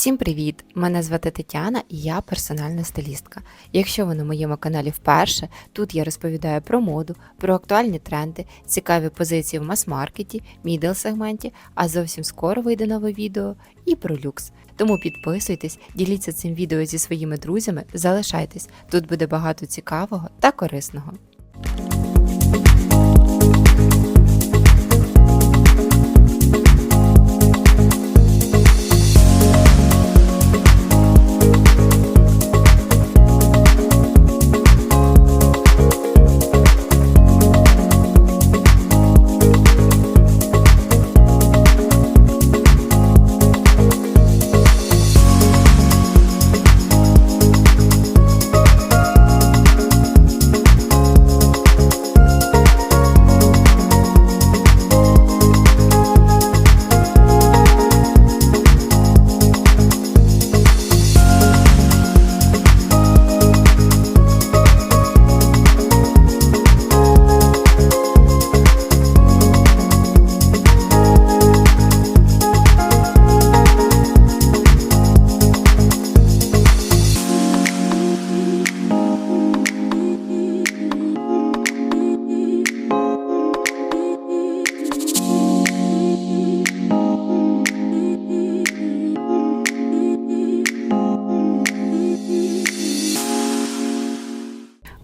Всім привіт! Мене звати Тетяна і я персональна стилістка. Якщо ви на моєму каналі вперше, тут я розповідаю про моду, про актуальні тренди, цікаві позиції в мас-маркеті, мідл сегменті, а зовсім скоро вийде нове відео і про люкс. Тому підписуйтесь, діліться цим відео зі своїми друзями, залишайтесь. Тут буде багато цікавого та корисного.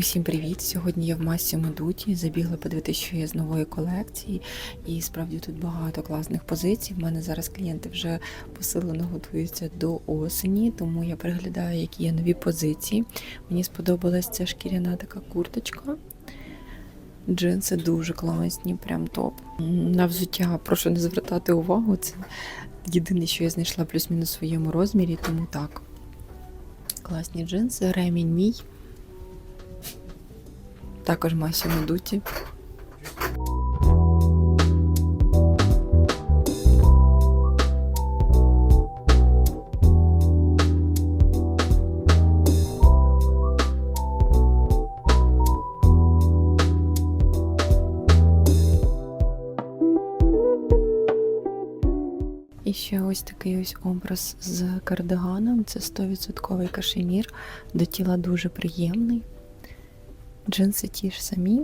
Усім привіт! Сьогодні я в масі Медуті. Забігла подивитися, що є з нової колекції, і справді тут багато класних позицій. У мене зараз клієнти вже посилено готуються до осені, тому я переглядаю, які є нові позиції. Мені сподобалась ця шкіряна така курточка. Джинси дуже класні, прям топ. На взуття прошу не звертати увагу. Це єдине, що я знайшла плюс-мінус в своєму розмірі, тому так. Класні джинси, ремінь мій. Також масі надуті. І ще ось такий ось образ з кардиганом. Це 100% кашемір. До тіла дуже приємний. Джинси ті ж самі.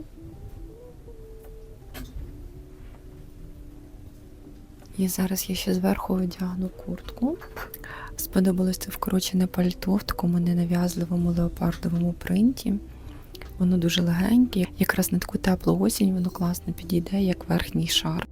І зараз я ще зверху одягну куртку. Сподобалось це вкорочене пальто в такому ненав'язливому леопардовому принті. Воно дуже легеньке. Якраз на таку теплу осінь воно класно підійде, як верхній шар.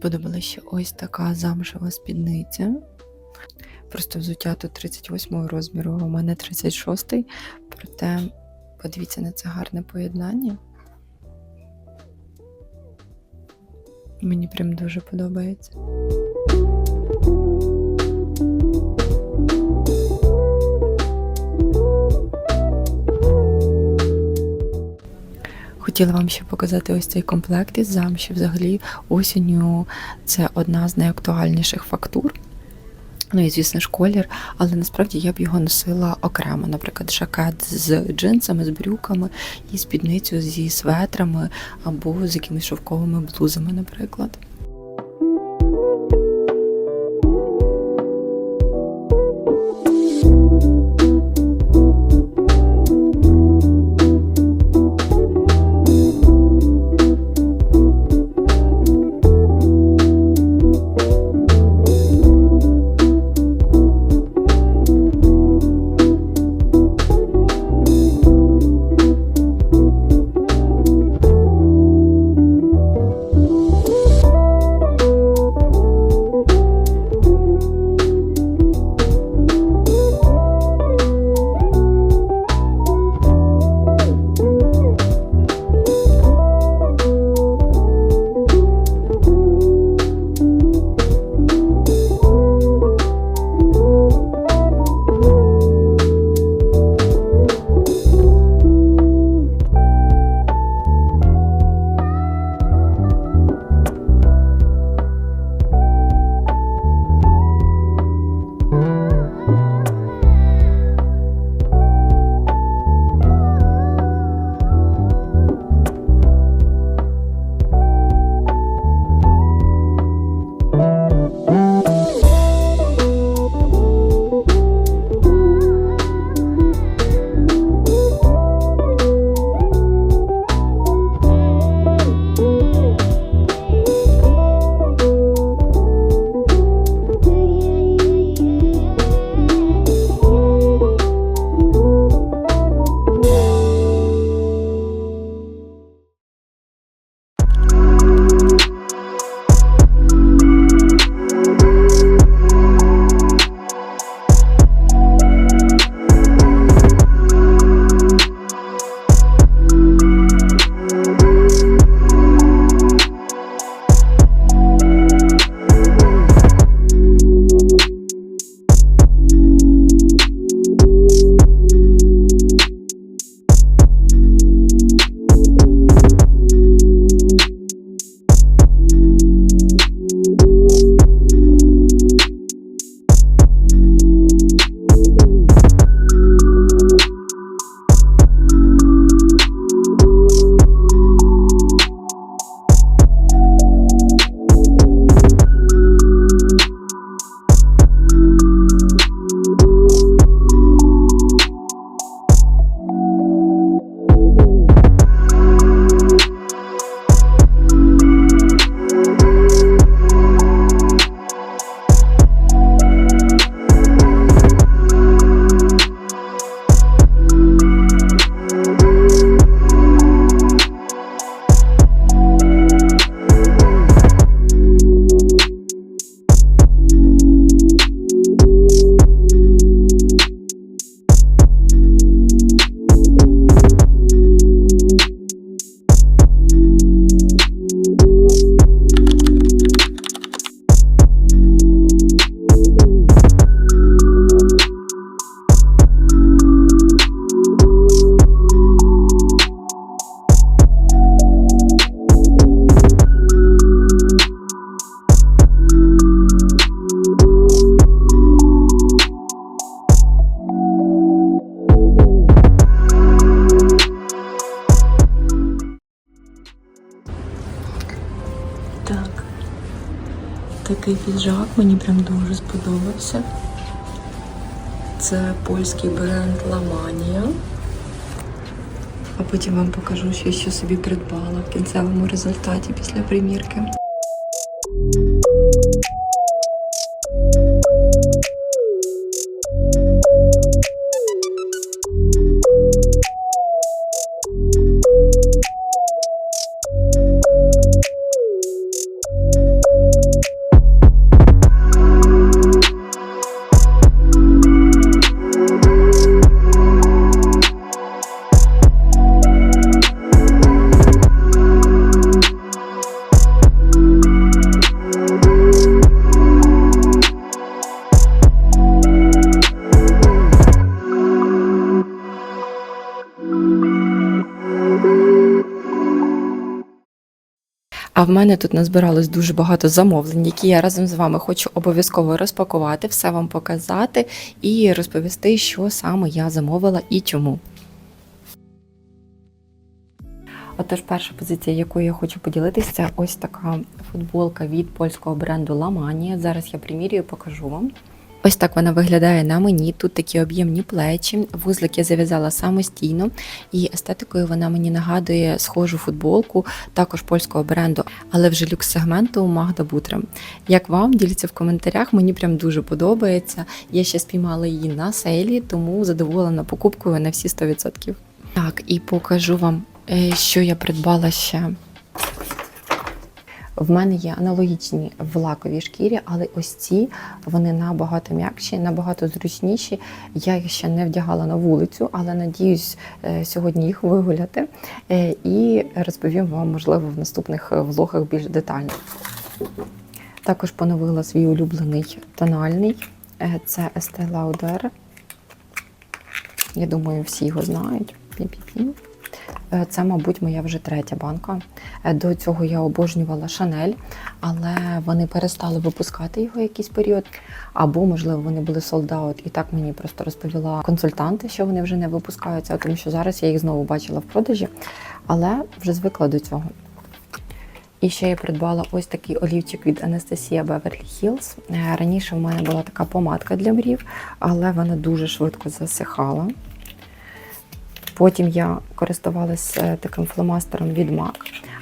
Сподобалася ще ось така замшева спідниця. Просто взуття тут 38 розміру, а у мене 36 Проте подивіться на це гарне поєднання. Мені прям дуже подобається. Хотіла вам ще показати ось цей комплект із замші. Взагалі, осінню це одна з найактуальніших фактур. Ну і, звісно ж, колір, але насправді я б його носила окремо, наприклад, жакет з джинсами, з брюками і спідницю зі светрами або з якимись шовковими блузами, наприклад. Такий піджак, мені прям дуже сподобався. Це польський бренд Ламанія. А потім вам покажу ще, що собі придбала в кінцевому результаті після примірки. А в мене тут назбиралось дуже багато замовлень, які я разом з вами хочу обов'язково розпакувати, все вам показати і розповісти, що саме я замовила і чому. Отож, перша позиція, якою я хочу поділитися, це ось така футболка від польського бренду Ламанія. Зараз я примірюю, покажу вам. Ось так вона виглядає на мені. Тут такі об'ємні плечі. Вузлик я зав'язала самостійно, і естетикою вона мені нагадує схожу футболку, також польського бренду, але вже люкс-сегменту Магда Бутрем. Як вам діліться в коментарях, мені прям дуже подобається. Я ще спіймала її на сейлі, тому задоволена покупкою на всі 100%. Так, і покажу вам, е, що я придбала ще. В мене є аналогічні в лаковій шкірі, але ось ці вони набагато м'якші, набагато зручніші. Я їх ще не вдягала на вулицю, але надіюсь е, сьогодні їх вигуляти е, і розповім вам, можливо, в наступних влогах більш детально. Також поновила свій улюблений тональний. Е, Це Estee Lauder. Я думаю, всі його знають. Пі-пі-пі. Е, Це, мабуть, моя вже третя банка. Е, До цього я обожнювала Шанель, але вони перестали випускати його якийсь період. Або, можливо, вони були солдаут, і так мені просто розповіла консультанти, що вони вже не випускаються, тому що зараз я їх знову бачила в продажі, але вже звикла до цього. І ще я придбала ось такий олівчик від Анастасія Hills. Е, Раніше в мене була така помадка для брів, але вона дуже швидко засихала. Потім я користувалася таким фломастером від MAC,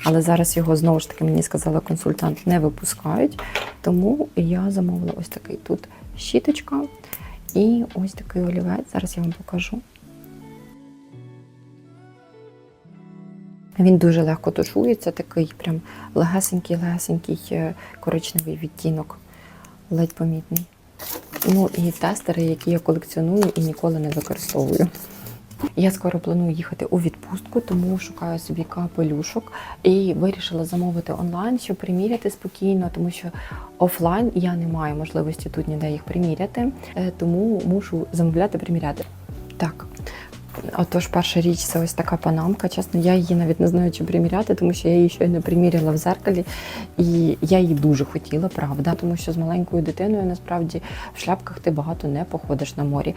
але зараз його знову ж таки мені сказала консультант, не випускають. Тому я замовила ось такий тут щіточка і ось такий олівець. Зараз я вам покажу. Він дуже легко тушується, такий прям легесенький-легесенький коричневий відтінок, ледь помітний. Ну і тестери, які я колекціоную і ніколи не використовую. Я скоро планую їхати у відпустку, тому шукаю собі капелюшок і вирішила замовити онлайн, щоб приміряти спокійно, тому що офлайн я не маю можливості тут ніде їх приміряти, е, тому мушу замовляти, приміряти. Так. Отож, перша річ це ось така панамка. Чесно, я її навіть не знаю, чи приміряти, тому що я її щойно приміряла в зеркалі, і я її дуже хотіла, правда, тому що з маленькою дитиною насправді в шляпках ти багато не походиш на морі.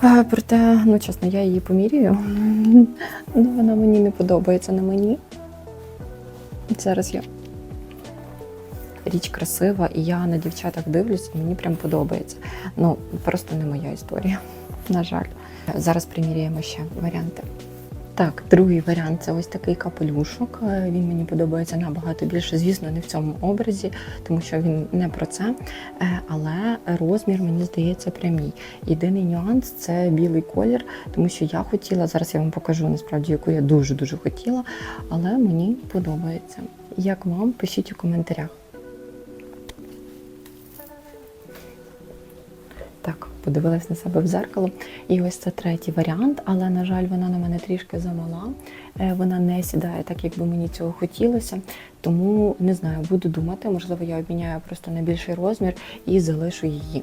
А, Проте, ну чесно, я її помірюю. Ну, вона мені не подобається на мені. Зараз я. Річ красива, і я на дівчатах дивлюсь, і мені прям подобається. Ну, просто не моя історія, на жаль. Зараз приміряємо ще варіанти. Так, другий варіант це ось такий капелюшок. Е, Він мені подобається набагато більше, звісно, не в цьому образі, тому що він не про це. Е, Але розмір, мені здається, прямий. Єдиний нюанс це білий колір, тому що я хотіла, зараз я вам покажу насправді, яку я дуже-дуже хотіла, але мені подобається. Як вам, пишіть у коментарях. Подивилась на себе в зеркало. І ось це третій варіант, але, на жаль, вона на мене трішки замала. Е, Вона не сідає так, як би мені цього хотілося. Тому не знаю, буду думати, можливо, я обміняю просто на більший розмір і залишу її.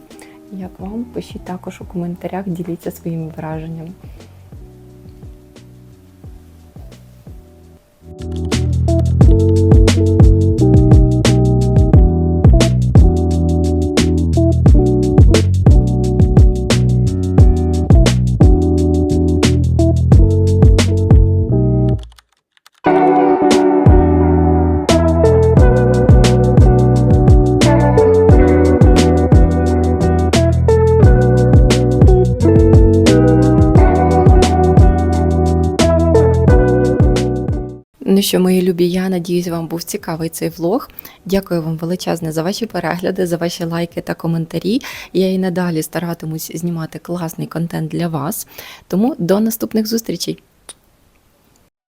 Як вам? Пишіть також у коментарях, діліться своїми враженнями. Що, мої любі, я надіюсь, вам був цікавий цей влог. Дякую вам величезне за ваші перегляди, за ваші лайки та коментарі. Я і надалі старатимусь знімати класний контент для вас. Тому до наступних зустрічей!